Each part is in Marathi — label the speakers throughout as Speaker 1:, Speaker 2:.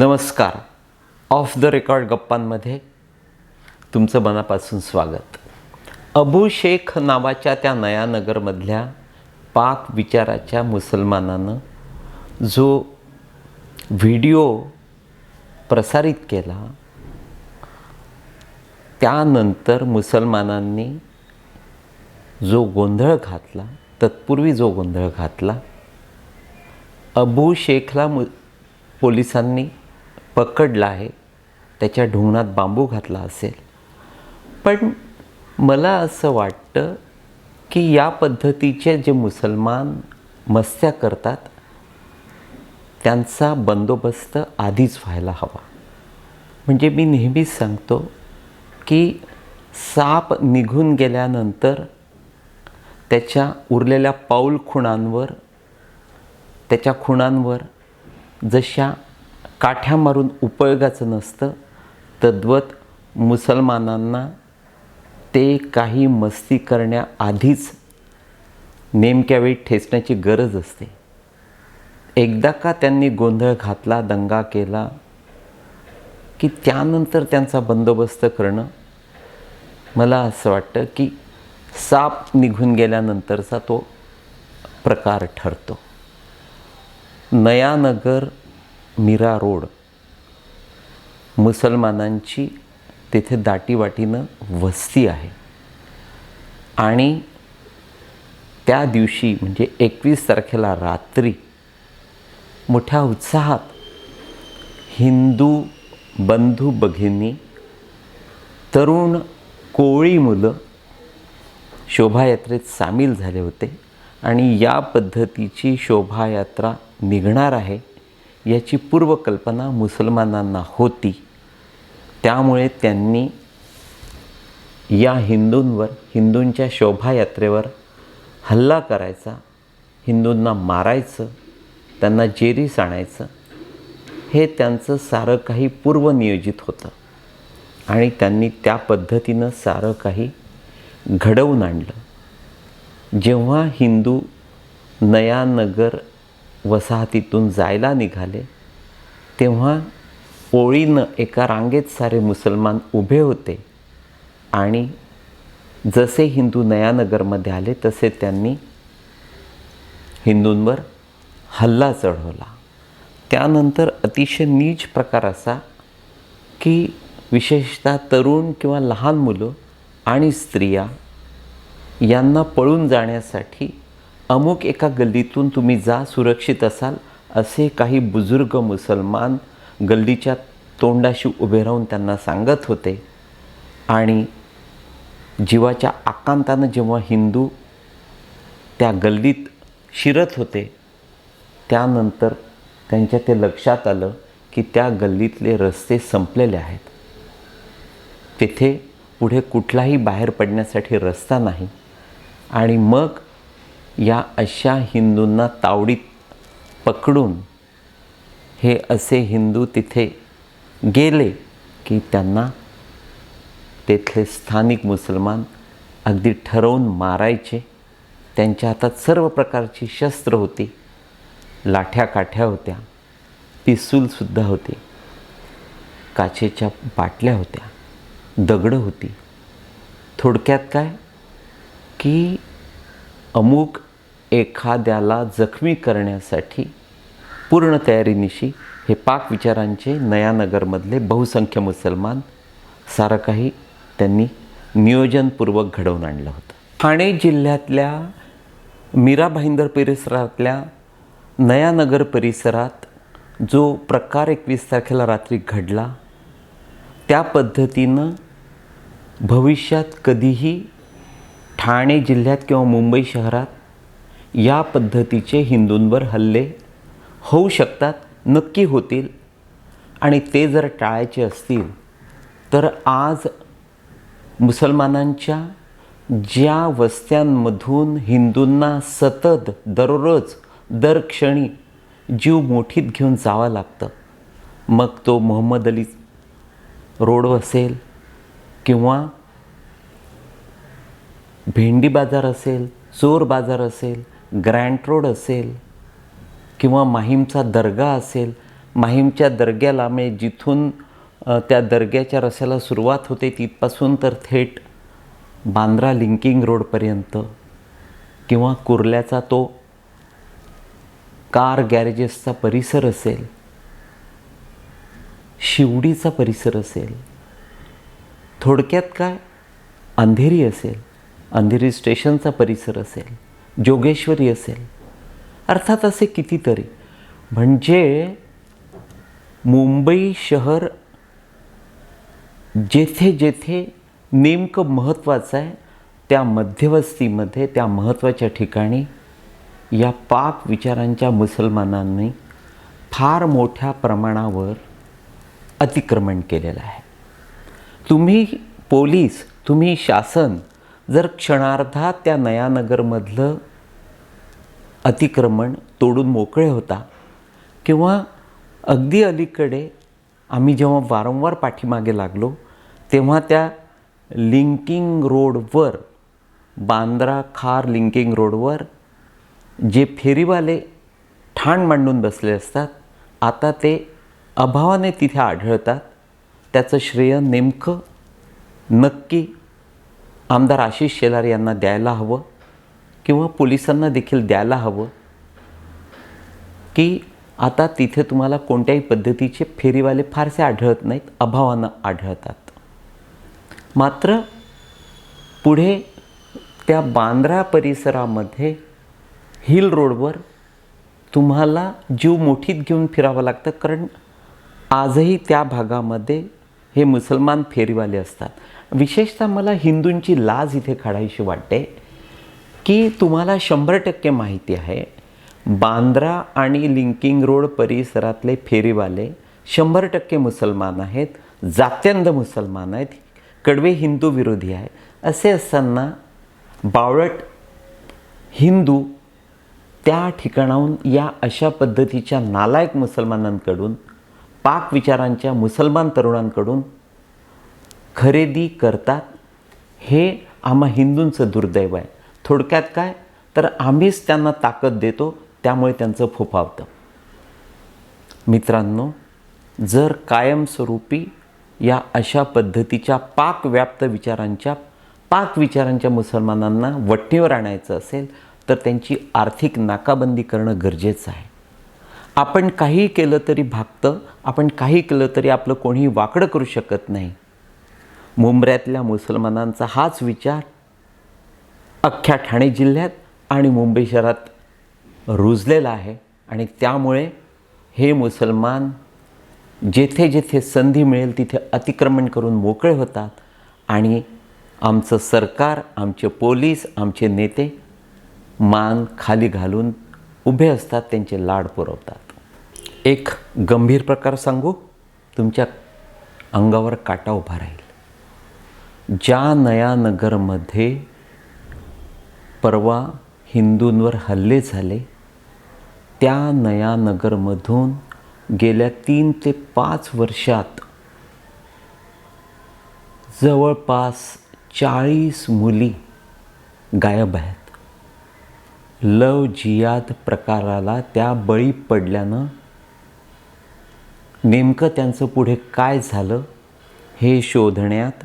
Speaker 1: नमस्कार. ऑफ द रेकॉर्ड गप्पांमध्ये तुमचं मनापासून स्वागत. अबू शेख नावाच्या त्या नयानगरमधल्या पाक विचाराच्या मुसलमानानं जो व्हिडिओ प्रसारित केला त्यानंतर मुसलमानांनी जो गोंधळ घातला तत्पूर्वी जो गोंधळ घातला अबू शेखला मु पोलिसांनी पकडला आहे त्याच्या ढुंगणात बांबू घातला असेल. पण मला असं वाटतं की या पद्धतीचे जे मुसलमान मस्त्या करतात त्यांचा बंदोबस्त आधीच व्हायला हवा. म्हणजे मी नेहमीच सांगतो की साप निघून गेल्यानंतर त्याच्या उरलेल्या पाऊल खुणांवर त्याच्या खुणांवर जशा काठ्या मारून उपयोगाचं नसतं. तद्वत मुसलमानांना ते काही मस्ती करण्याआधीच नेमक्या वेळी ठेचण्याची गरज असते. एकदा का त्यांनी गोंधळ घातला दंगा केला की त्यानंतर त्यांचा बंदोबस्त करणं? मला असं वाटतं की साप निघून गेल्यानंतरचा तो प्रकार ठरतो. नयानगर मीरा रोड. मुसलमानांची तेथे दाटीवाटीनं वस्ती आहे. आणि त्या दिवशी म्हणजे एकवीस तारखेला रात्री मोठ्या उत्साहात हिंदू बंधू भगिनी तरुण कोळी मुलं शोभायात्रेत सामील झाले होते. आणि या पद्धतीची शोभायात्रा निघणार आहे. याची पूर्वकल्पना मुसलमानांना होती. त्यामुळे त्यांनी या हिंदूंवर हिंदूंच्या शोभायात्रेवर हल्ला करायचा हिंदूंना मारायचं त्यांना जेरीस आणायचं हे त्यांचं सारं काही पूर्वनियोजित होतं. आणि त्यांनी त्या पद्धतीनं सारं काही घडवून आणलं. जेव्हा हिंदू नयानगर वसाहतीतून जायला निघाले तेव्हा ओळीनं एका रांगेत सारे मुसलमान उभे होते आणि जसे हिंदू नयानगरमध्ये आले तसे त्यांनी हिंदूंवर हल्ला चढवला. त्यानंतर अतिशय नीच प्रकार असा की विशेषतः तरुण किंवा लहान मुलं आणि स्त्रिया यांना पळून जाण्यासाठी अमुक एका गल्लीतून तुम्ही जा सुरक्षित असाल असे काही बुजुर्ग मुसलमान गल्लीच्या तोंडाशी उभे राहून त्यांना सांगत होते. आणि जीवाच्या आकांतानं जेव्हा हिंदू त्या गल्लीत शिरत होते त्यानंतर त्यांच्या ते लक्षात आलं की त्या गल्लीतले रस्ते संपलेले आहेत. तेथे पुढे कुठलाही बाहेर पडण्यासाठी रस्ता नाही. आणि मग या अशा हिंदूंना तावडीत पकडून हे असे हिंदू तिथे गेले की त्यांना तेथले स्थानिक मुसलमान अगदी ठरवून मारायचे. त्यांच्या हातात सर्व प्रकारची शस्त्र होती. लाठ्या काठ्या होत्या. पिसूलसुद्धा होते. काचेच्या बाटल्या होत्या. दगडं होती. थोडक्यात काय? की अमुक एखाद्याला जखमी करण्यासाठी पूर्ण तयारीनिशी हे पाक विचारांचे नयानगरमधले बहुसंख्य मुसलमान सारं काही त्यांनी नियोजनपूर्वक घडवून आणलं होतं. ठाणे जिल्ह्यातल्या मीरा भाईंदर परिसरातल्या नयानगर परिसरात जो प्रकार एकवीस तारखेला रात्री घडला त्या पद्धतीनं भविष्यात कधीही ठाणे जिल्ह्यात किंवा मुंबई शहरात या पद्धतीचे हिंदूंवर हल्ले होऊ शकतात नक्की होतील. आणि ते जर टाळायचे असतील तर आज मुसलमानांच्या ज्या वस्त्यांमधून हिंदूंना सतत दररोज दर क्षणी जीव मोठीत घेऊन जावं लागतं मग तो मोहम्मद अली रोड असेल किंवा भेंडी बाजार असेल चोर बाजार असेल ग्रँड रोड असेल किंवा माहीमचा दर्गा असेल माहीमच्या दर्ग्याला म्हणजे जिथून त्या दर्ग्याच्या रस्याला सुरुवात होते तिथपासून तर थेट बांद्रा लिंकिंग रोडपर्यंत किंवा कुर्ल्याचा तो कार गॅरेजेसचा परिसर असेल शिवडीचा परिसर असेल थोडक्यात काय? अंधेरी असेल अंधेरी स्टेशनचा परिसर असेल. जोगेश्वरी असेल. अर्थात असे कितीतरी. म्हणजे मुंबई शहर जेथे जेथे नेमकं महत्त्वाचं आहे त्या मध्यवस्तीमध्ये त्या महत्त्वाच्या ठिकाणी या पाक विचारांच्या मुसलमानांनी फार मोठ्या प्रमाणावर अतिक्रमण केलेलं आहे. तुम्ही पोलीस तुम्ही शासन जर क्षणार्धात त्या नयानगरमधलं अतिक्रमण तोडून मोकळे होता किंवा अगदी अलीकडे आम्ही जेव्हा वारंवार पाठीमागे लागलो तेव्हा त्या लिंकिंग रोडवर बांद्रा खार लिंकिंग रोडवर जे फेरीवाले ठाण मांडून बसले असतात आता ते अभावाने तिथे आढळतात. त्याचं श्रेय नेमकं नक्की आमदार आशिष शेलार यांना द्यायला हवं किंवा पोलिसांना देखील द्यायला हवं? की आता तिथे तुम्हाला कोणत्याही पद्धतीचे फेरीवाले फारसे आढळत नाहीत अभावानं आढळतात. मात्र पुढे त्या बांद्रा परिसरामध्ये हिल रोडवर तुम्हाला जीव मोठीत घेऊन फिरावं लागतं कारण आजही त्या भागामध्ये हे मुसलमान फेरीवाले असतात. विशेषतः मला हिंदूंची लाज इथे काढायची वाटते की तुम्हाला शंभर टक्के माहिती आहे बांद्रा आणि लिंकिंग रोड परिसरातले फेरीवाले शंभर टक्के मुसलमान आहेत जात्यंध मुसलमान आहेत कडवे हिंदू विरोधी आहे असे असताना बावळट हिंदू त्या ठिकाणाहून या अशा पद्धतीच्या नालायक मुसलमानांकडून पाक विचारांच्या मुसलमान तरुणांकडून खरेदी करतात हे आम्हा हिंदूंचं दुर्दैव आहे. थोडक्यात काय? तर आम्हीच त्यांना ताकद देतो त्यामुळे त्यांचं फोफावतं. मित्रांनो जर कायमस्वरूपी या अशा पद्धतीच्या पाकव्याप्त विचारांच्या पाक विचारांच्या मुसलमानांना वठणीवर आणायचं असेल तर त्यांची आर्थिक नाकाबंदी करणं गरजेचं आहे. आपण काही केलं तरी भागतं आपण काही केलं तरी आपलं कोणीही वाकडं करू शकत नाही. मुंबऱ्यातल्या मुसलमानांचा हाच विचार अख्ख्या ठाणे जिल्ह्यात आणि मुंबई शहरात रुजलेला आहे. आणि त्यामुळे हे मुसलमान जेथे जेथे संधी मिळेल तिथे अतिक्रमण करून मोकळे होतात. आणि आमचं सरकार आमचे पोलीस आमचे नेते मान खाली घालून उभे असतात त्यांचे लाड पुरवतात. एक गंभीर प्रकार सांगू तुमच्या अंगावर काटा उभा राहील. ज्या नयानगरमध्ये परवा हिंदूंवर हल्ले झाले त्या नयानगरमधून गेल्या तीन ते पाच वर्षात जवळपास चाळीस मुली गायब आहेत. लव जियाद प्रकाराला त्या बळी पडल्यानं नेमकं त्यांचं पुढे काय झालं हे शोधण्यात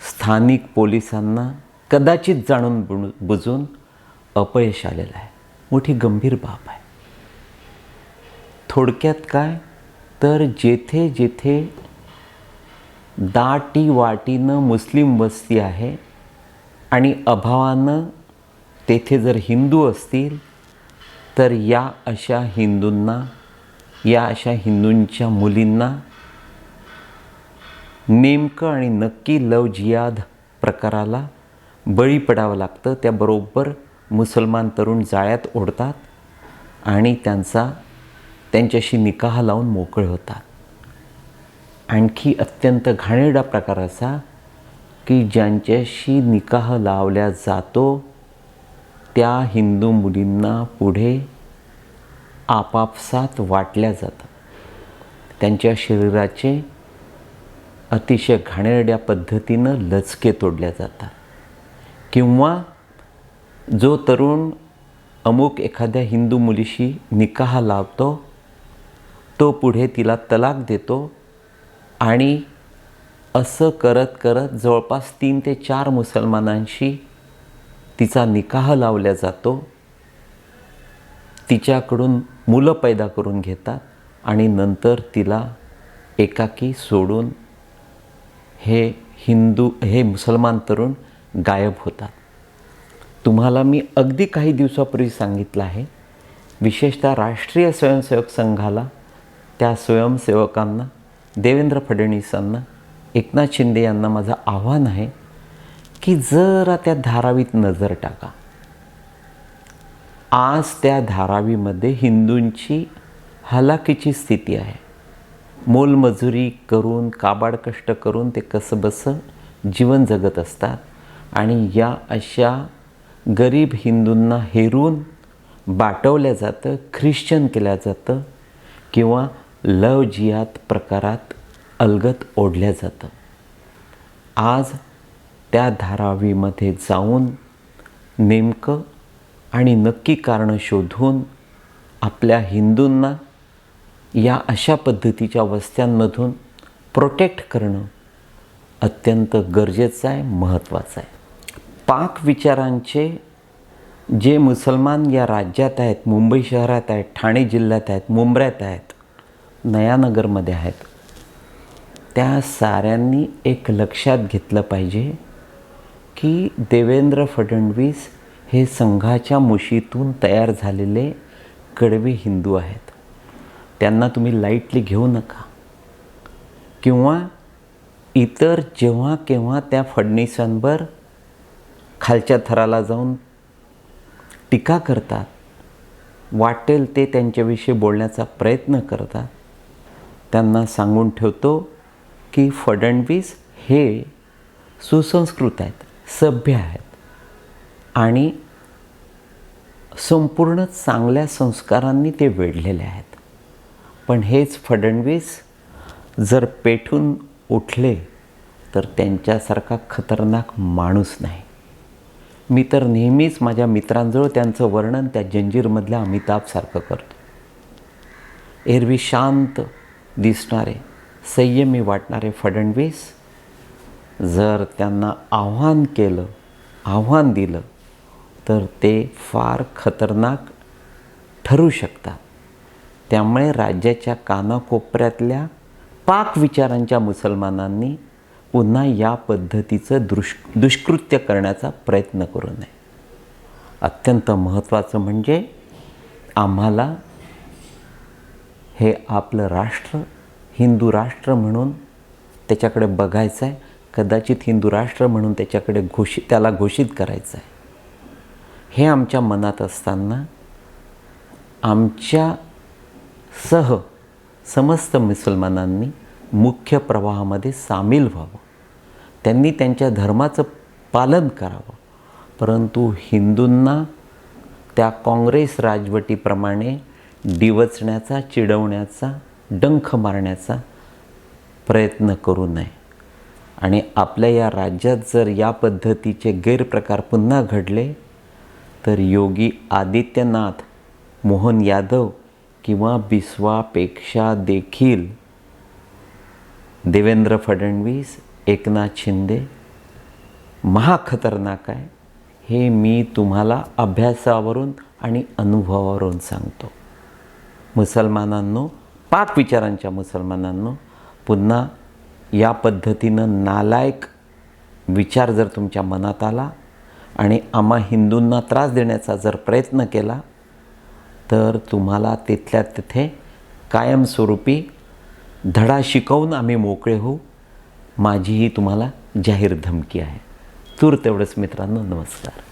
Speaker 1: स्थानिक पोलिसांना कदाचित जाणून बुजून अपयश आलेलं आहे. मोठी गंभीर बाब आहे. थोडक्यात काय? तर जेथे जेथे दाटी वाटीनं मुस्लिम वस्ती आहे आणि अभावानं तेथे जर हिंदू असतील तर या अशा हिंदूंना या अशा हिंदूंच्या मुलींना नेमकं आणि नक्की लव जियाद प्रकाराला बळी पडावं लागतं त्याबरोबर मुसलमान तरुण जाळ्यात ओढतात आणि त्यांचा त्यांच्याशी निकाह लावून मोकळे होतात. आणखी अत्यंत घाणेरडा प्रकार असा की ज्यांच्याशी निकाह लावल्या जातो त्या हिंदू मुलींना पुढे आपापसात वाटल्या जातात. त्यांच्या शरीराचे अतिशय घाणेरड्या पद्धतीनं लचके तोडल्या जातात. किंवा जो तरुण अमुक एखाद्या हिंदू मुलीशी निकाह लावतो तो पुढे तिला तलाक देतो आणि असं करत करत जवळपास तीन ते चार मुसलमानांशी तिचा निकाह लावल्या जातो. तिच्याकडून मुलं पैदा करून घेतात आणि नंतर तिला एकाकी सोडून हे हिंदू हे मुसलमान तरुण गायब होतात. तुम्हाला मी अगदी काही दिवसापूर्वी सांगितलं आहे विशेषतः राष्ट्रीय स्वयंसेवक संघाला त्या स्वयंसेवकांना देवेंद्र फडणवीसांना एकनाथ शिंदे यांना माझं आव्हान आहे की जरा त्या धारावीत नजर टाका. आज त्या धारावीमध्ये हिंदूंची हलाखीची स्थिती आहे. मोलमजुरी करून काबाड कष्ट करून ते कसंबसं जीवन जगत असतात. आणि या अशा गरीब हिंदूंना हेरून बाटवलं जातं ख्रिश्चन केलं जातं किंवा लव जियात प्रकारात अलगत ओढल्या जातं. आज त्या धारावीमध्ये जाऊन नेमकं आणि नक्की कारणं शोधून आपल्या हिंदूंना या अशा पद्धतीच्या वस्त्यांमधून प्रोटेक्ट करणं अत्यंत गरजेचं आहे महत्त्वाचं आहे. पाक विचारांचे जे मुसलमान या राज्यात आहेत मुंबई शहरात आहेत ठाणे जिल्ह्यात आहेत मुंबऱ्यात आहेत नयानगरमध्ये आहेत त्या साऱ्यांनी एक लक्षात घेतलं पाहिजे की देवेंद्र फडणवीस हे संघाच्या मुशीतून तयार झालेले कडवे हिंदू आहेत. त्यांना तुम्ही लाईटली घेऊ नका. किंवा इतर जेव्हा केव्हा त्या फडणीसांवर खालच्या थराला जाऊन टीका करतात वाटेल ते त्यांच्याविषयी बोलण्याचा प्रयत्न करतात त्यांना सांगून ठेवतो की फडणवीस हे सुसंस्कृत आहेत सभ्य आहेत आणि संपूर्ण चांगल्या संस्कारांनी ते वेढलेले आहेत. पण हेच फडणवीस जर पेठून उठले तर त्यांच्यासारखा खतरनाक माणूस नाही. मी तर नेहमीच माझ्या मित्रांजवळ त्यांचं वर्णन त्या जंजीरमधल्या अमिताभसारखं करतो. एरवी शांत दिसणारे संयमी वाटणारे फडणवीस जर त्यांना आव्हान केलं आव्हान दिलं तर ते फार खतरनाक ठरू शकतात. त्यामुळे राज्याच्या कानाकोपऱ्यातल्या पाक विचारांच्या मुसलमानांनी पुन्हा या पद्धतीचं दुष् दुष्कृत्य करण्याचा प्रयत्न करू नये. अत्यंत महत्त्वाचं म्हणजे आम्हाला हे आपलं राष्ट्र हिंदू राष्ट्र म्हणून त्याच्याकडे बघायचं आहे कदाचित हिंदू राष्ट्र म्हणून त्याच्याकडे घोषित त्याला घोषित करायचं आहे हे आमच्या मनात असताना आमच्या सह समस्त मुसलमानांनी मुख्य प्रवाहामध्ये सामील व्हावं. त्यांनी त्यांच्या धर्माचं पालन करावं. परंतु हिंदूंना त्या काँग्रेस राजवटीप्रमाणे डिवचण्याचा चिडवण्याचा डंख मारण्याचा प्रयत्न करू नये. आणि आपल्या या राज्यात जर या पद्धतीचे गैरप्रकार पुन्हा घडले तर योगी आदित्यनाथ मोहन यादव किंवा बिस्वापेक्षा देखील देवेंद्र फडणवीस एकनाथ शिंदे महाखतरनाक आहे. हे मी तुम्हाला अभ्यासावरून आणि अनुभवावरून सांगतो. मुसलमानांनो पाक विचारांच्या मुसलमानांनो पुन्हा या पद्धतीनं नालायक विचार जर तुमच्या मनात आला आणि आम्हा हिंदूंना त्रास देण्याचा जर प्रयत्न केला तर तुम्हाला तिथल्या तिथे कायमस्वरूपी धडा शिकवून आम्ही मोकळे होऊ. माझी ही तुम्हाला जाहीर धमकी आहे. तूर तेवढंच मित्रांनो. नमस्कार.